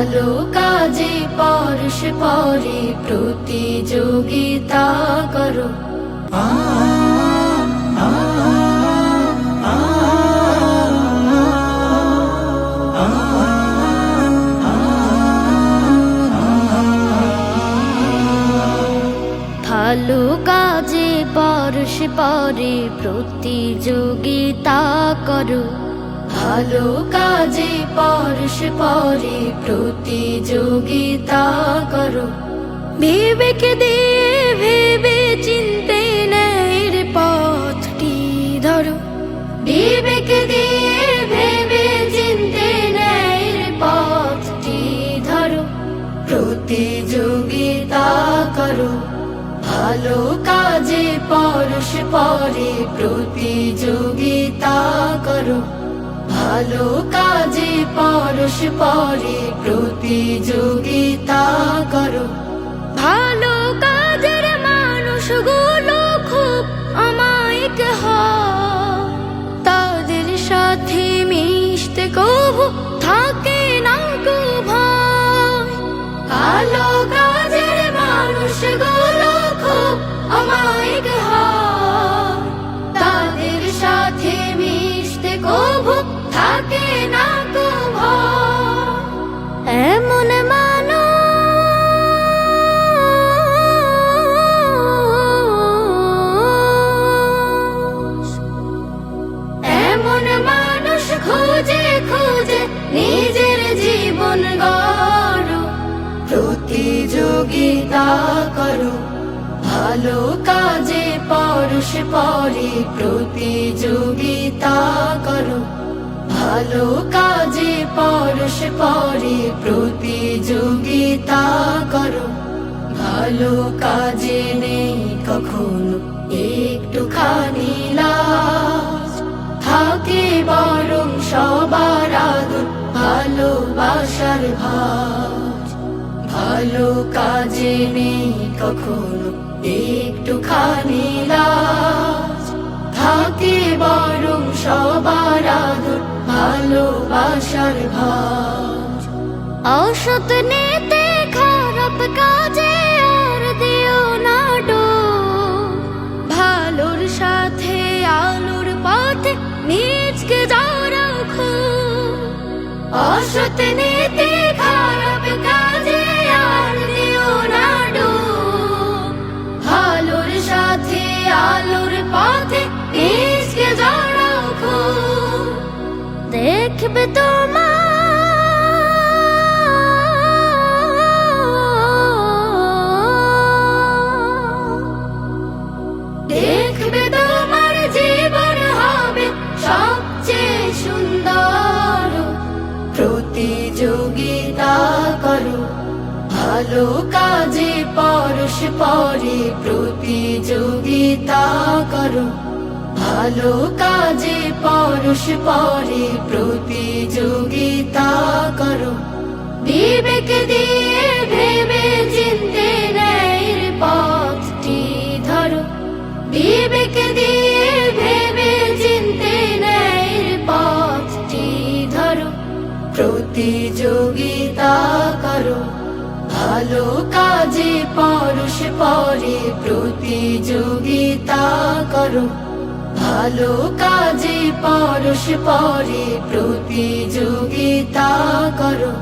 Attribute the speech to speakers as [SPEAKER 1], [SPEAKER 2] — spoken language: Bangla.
[SPEAKER 1] ভালো কাজে পরশ পরে প্রতিযোগিতা করো। ভালো কাজে পরশ পরে প্রতিযোগিতা করো। ভালো কাজে পরশ পরে প্রতিযোগিতা করো। বিবেক দিয়ে ভেবে চিনতে ন্যায়ের পথটি ধরো। বিবেক দিয়ে ভেবে চিনতে ন্যায়ের পথটি ধরো। প্রতিযোগিতা করো। ভালো কাজে পরশ পরে প্রতিযোগিতা করো। ভালো কাজে পরশ পরে প্রতিযোগিতা করো। ভালো কাজের মানুষগুলো খুব অমায়িক হয়। তাদের সাথে মিশতে কবু খুঁজে খুঁজে নিজের জীবন গড়ো। প্রতিযোগিতা করো ভালো কাজে পরশ পরে প্রতিযোগিতা করো। ভালো কাজে পরশ পরে প্রতিযোগিতা করো। ভালো কাজে নেই কখনো, একটুখানি লাজ। থাকে বরং সবার আদর, ভালোবাসার ভাজ। ভালো কাজে নেই কখনো, একটুখানি লাজ। থাকে বরং সবার ভাজ অসৎ নেতে খারাপ কাজে আর দিও না ডোর। ভালোর সাথে আলোর পথে নিজকে যাও রাখো অসৎ নীতি ভালো কাজে পরশ পরে প্রতিযোগিতা করো। ভালো কাজে পরশ পরে প্রতিযোগিতা করো। বিবেক দিয়ে ভেবে চিনতে ন্যায়ের পথটি ধরো। বিবেক দিয়ে ভেবে চিনতে ন্যায়ের পথটি ধরো। প্রতিযোগিতা করো। ভালো কাজে পরশ পরে প্রতিযোগিতা করো। ভালো কাজে পরুষ পরে প্রতিযোগিতা করো।